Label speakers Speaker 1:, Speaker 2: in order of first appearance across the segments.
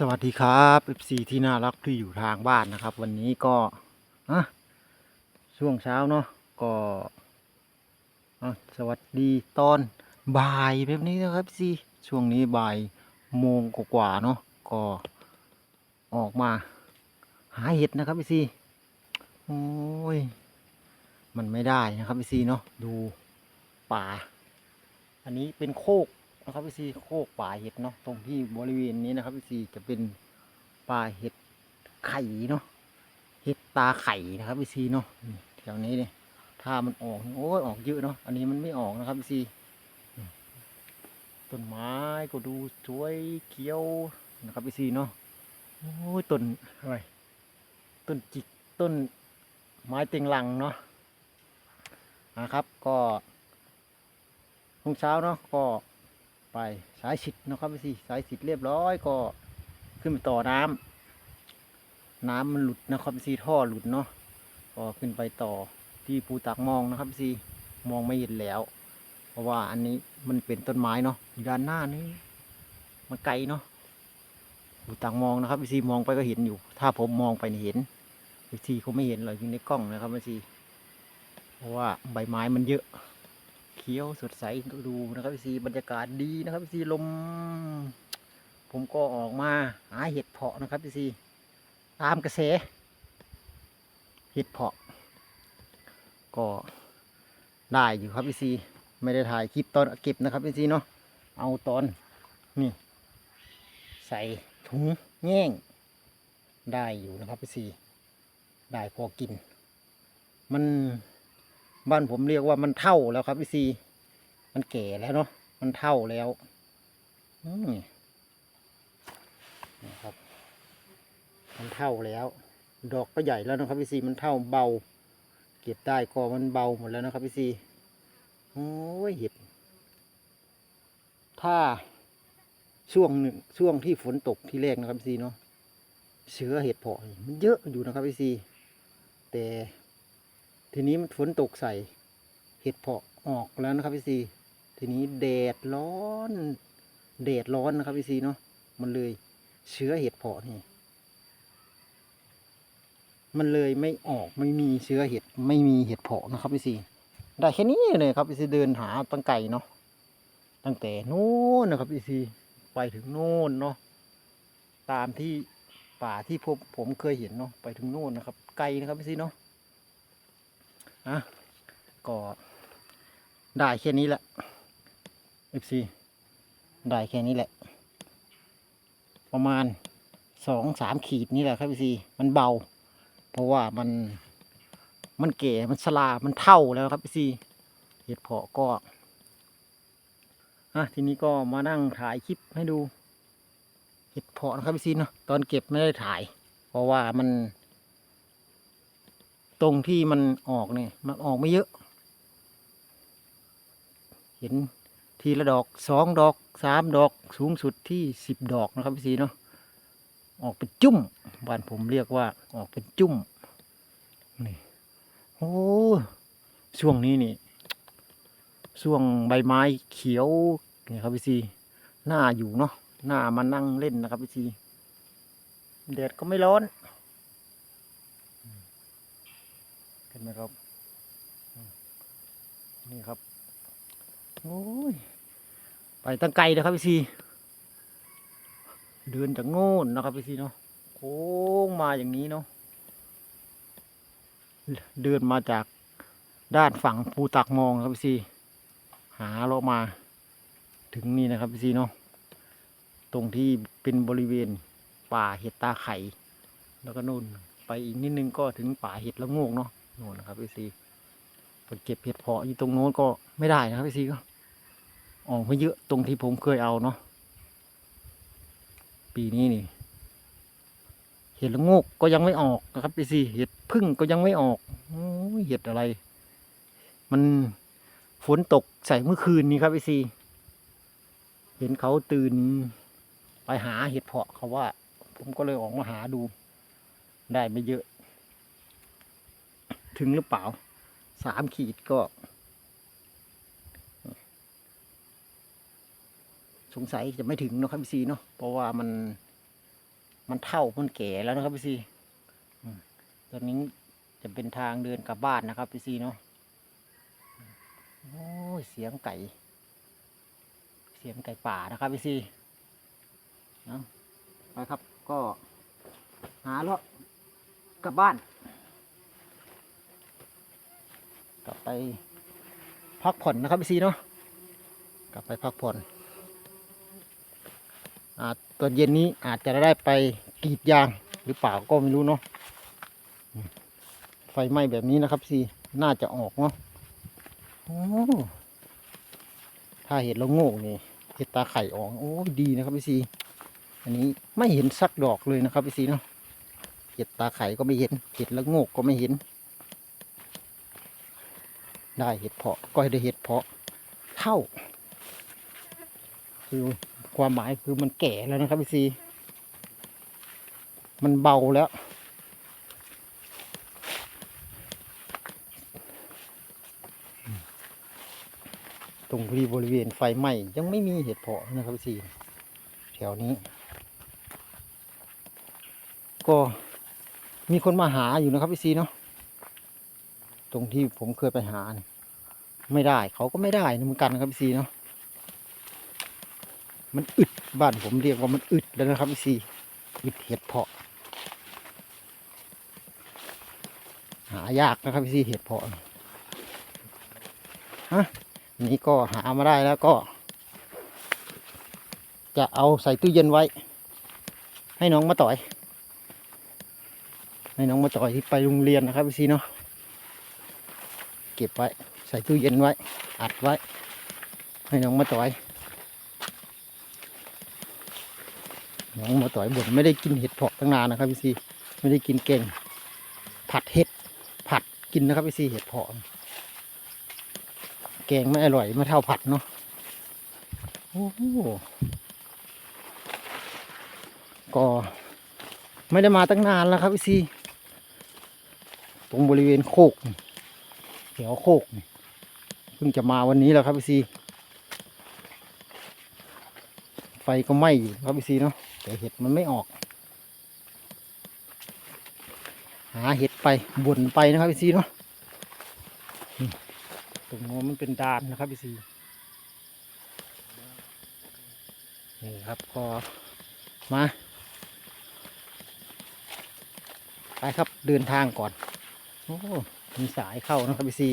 Speaker 1: สวัสดีครับ FC ที่น่ารักที่อยู่ทางบ้านนะครับ วันนี้ก็อะช่วงเช้าเนาะก็สวัสดีตอนบ่ายแบบนี้นะครับ FC ช่วงนี้บ่ายโมงกว่าเนาะก็ออกมาหาเห็ดนะครับ FC โอ้ยมันไม่ได้นะครับ FC เนาะดูป่า อันนี้เป็นโคก นะครับพี่ซีโคกป่าเห็ดเนาะตรงที่บริเวณนี้นะครับพี่ซีจะเป็นป่าเห็ดไข่เนาะเห็ดตาไข่นะครับพี่ซีเนาะแถวนี้เนี่ยถ้ามันออกโอ้ยออกเยอะเนาะอันนี้มันไม่ออกนะครับพี่ซีต้นไม้ก็ดูสวยเขียวนะครับพี่ซีเนาะโอ้ยต้นอะไรต้นจิกต้นไม้เต็งลังเนาะนะครับก็รุ่งเช้าเนาะก็ ไปสายสิทธิ์นะครับพี่สิสายสิทธิ์เรียบร้อยก็ขึ้นไปต่อน้ำน้ำมันหลุดนะครับพี่สิท่อหลุดเนาะก็ขึ้นไปต่อที่ภูตากมองนะครับพี่สิมองไม่เห็นแล้ว เพราะว่าอันนี้มันเป็นต้นไม้เนาะอยู่ด้านหน้านี้มันไกลเนาะภูตากมองนะครับพี่สิมองไปก็เห็นอยู่ ถ้าผมมองไปนี่เห็นพี่สิเขาไม่เห็นหรอกอยู่ในกล้องนะครับพี่สิเพราะว่าใบไม้มันเยอะ ขียวสดใสดูนะครับพี่ซีบรรยากาศดีนะครับพี่ซีลม ผมก็ออกมาหาเห็ดเพาะนะครับพี่ซีตามกระแสเห็ดเพาะ ก็ได้อยู่ครับพี่ซีไม่ได้ถ่ายคลิปตอนเก็บนะครับพี่ซีเนาะเอาตอนนี่ใส่ถุงแง่งได้อยู่นะครับพี่ซีได้พอกิน มัน บ้านผมเรียกว่ามันเท่าแล้วครับพี่ซีมันแก่แล้วเนาะมันเท่าแล้วอืมนะครับ มันเท่าแล้ว ดอกก็ใหญ่แล้วนะครับพี่ซีมันเท่าเบา เก็บได้ก็มันเบาหมดแล้วนะครับพี่ซีโอ้ยเห็ดถ้าช่วงหนึ่งช่วงที่ฝนตกที่แรกนะครับพี่ซีเนาะเชื้อเห็ดเพาะมันเยอะอยู่นะครับพี่ซีแต่ ทีนี้มันฝนตกใส่ เห็ดเพาะออกแล้วนะครับพี่ซีทีนี้แดดร้อนแดดร้อนนะครับพี่ซีเนาะมันเลยเชื้อเห็ดเพาะนี่มันเลยไม่ออกไม่มีเชื้อเห็ดไม่มีเห็ดเพาะนะครับพี่ซีได้แค่นี้เลยครับพี่ซีเดินหาตั้งไก่เนาะตั้งแต่นู้นนะครับพี่ซีไปถึงโน่นเนาะตามที่ป่าที่ผมผมเคยเห็นเนาะไปถึงโน่นนะครับ ไกลนะครับพี่ซีเนาะ อะก็ได้แค่นี้แหละ FC ได้แค่นี้แหละ ประมาณสองสามขีดนี่แหละครับ FC มันเบา เพราะว่ามันมันเก๋มันสลา มันเท่าแล้วครับ FC เห็ดเพาะก็อะทีนี้ก็มานั่งถ่ายคลิปให้ดูเห็ดเพาะนะครับ FC เนาะตอนเก็บไม่ได้ถ่าย เพราะว่ามัน ตรงที่มันออกเนี่ยมันออกไม่เยอะ เห็นทีละดอกสองดอกสามดอกสูงสุดที่สิบดอกนะครับพี่สีเนาะออกเป็นจุ่มบ้านผมเรียกว่าออกเป็นจุ่มนี่โอ้ช่วงนี้นี่ช่วงใบไม้เขียวนี่ครับพี่ซีหน้าอยู่เนาะหน้ามานั่งเล่นนะครับพี่ซีแดดก็ไม่ร้อน เห็นไหมครับ นี่ครับ โอ้ย ไปตั้งไกลนะครับพี่ซีเดินจากโง่นนะครับพี่ซีเนาะโค้งมาอย่างนี้เนาะเดินมาจากด้านฝั่งภูตักมองครับพี่ซีหาเรามา ถึงนี่นะครับพี่ซีเนาะตรงที่เป็นบริเวณป่าเห็ดตาไข่ แล้วก็นู่นไปอีกนิดนึงก็ถึงป่าเห็ดละโงกเนาะ โน่นนะครับพี่ซีผลเก็บเห็ดเพาะอยู่ตรงโน้นก็ไม่ได้นะครับพี่ซีก็ออกไม่เยอะตรงที่ผมเคยเอาเนาะปีนี้นี่ เห็ดละงกก็ยังไม่ออกนะครับพี่ซีเห็ดพึ่งก็ยังไม่ออกอเห็ดอะไร มันฝนตกใส่เมื่อคืนนี้ครับพี่ซีเห็นเขาตื่นไปหาเห็ดเพาะเขาว่า ผมก็เลยออกมาหาดู ได้ไม่เยอะ ถึงหรือเปล่าสามขีดก็ สงสัยจะไม่ถึงเนอะครับพี่ซีเนาะเพราะว่ามันมันเท่ามันแก่แล้วนะครับพี่ซีตอนนี้จะเป็นทางเดินกลับบ้านนะครับพี่ซีเนาะโอ้ยเสียงไก่ เสียงไก่ป่านะครับพี่ซีเนาะไปครับก็หาเลาะกลับบ้าน กลับไปพักผ่อนนะครับพี่ซีเนาะกลับไปพักผ่อนอาจตอนเย็นนี้อาจจะได้ไปกรีดยางหรือเปล่าก็ไม่รู้เนาะไฟไหม้แบบนี้นะครับซีน่าจะออกเนาะโอ้ถ้าเห็ดแล้วโง่นี่เห็ดตาไข่ออกโอ้ดีนะครับพี่ซีอันนี้ไม่เห็นสักดอกเลยนะครับพี่ซีเนาะเห็ดตาไข่ก็ไม่เห็นเห็ดแล้วโง่ก็ไม่เห็น ได้เห็ดเพาะก็ได้เห็ดเพาะเท่า คือความหมายคือมันแก่แล้วนะครับพี่ซีมันเบาแล้ว ตรงที่บริเวณไฟไหม้ยังไม่มีเห็ดเพาะนะครับพี่ซีแถวนี้ ก็มีคนมาหาอยู่นะครับพี่ซีเนาะ ตรงที่ผมเคยไปหาเนี่ยไม่ได้เขาก็ไม่ได้เหมือนกันครับพี่ซีเนาะมันอึดบ้านผมเรียกว่ามันอึดแล้วนะครับพี่ซีอึดเห็ดเพาะ หายากนะครับพี่ซีเห็ดเพาะฮะนี่ก็หามาได้แล้วก็ จะเอาใส่ตู้เย็นไว้ ให้น้องมาต่อย ให้น้องมาต่อยที่ไปโรงเรียนนะครับพี่ซีเนาะ เก็บไว้ ใส่ตู้เย็นไว้ อัดไว้ ให้น้องมาต่อยน้องมาต่อยบ่นไม่ได้กินเห็ดเพาะตั้งนานนะครับพี่ซีไม่ได้กินเก่ง ผัดเห็ด ผัดกินนะครับพี่ซีเห็ดเพาะแกงไม่อร่อยไม่เท่าผัดเนาะโอ้โหก็ไม่ได้มาตั้งนานแล้วครับพี่ซีตรงบริเวณโคก แถวโคกนี่เพิ่งจะมาวันนี้แล้วครับพี่ซีไฟก็ไหม้อยู่ครับพี่ซีเนาะแต่เห็ดมันไม่ออก หาเห็ดไปบ่นไปนะครับพี่ซีเนาะตรงโน้นมันเป็นดานนะครับพี่ซีนี่ครับก็มาไปครับเดินทางก่อน โอ้ มีสายเข้านะครับพี่ซี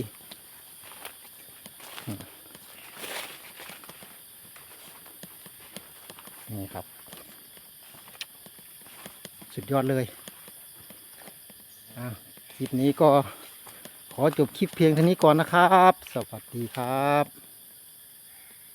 Speaker 1: นี่ครับ สุดยอดเลยคลิปนี้ก็ขอจบคลิปเพียงเท่านี้ก่อนนะครับ สวัสดีครับ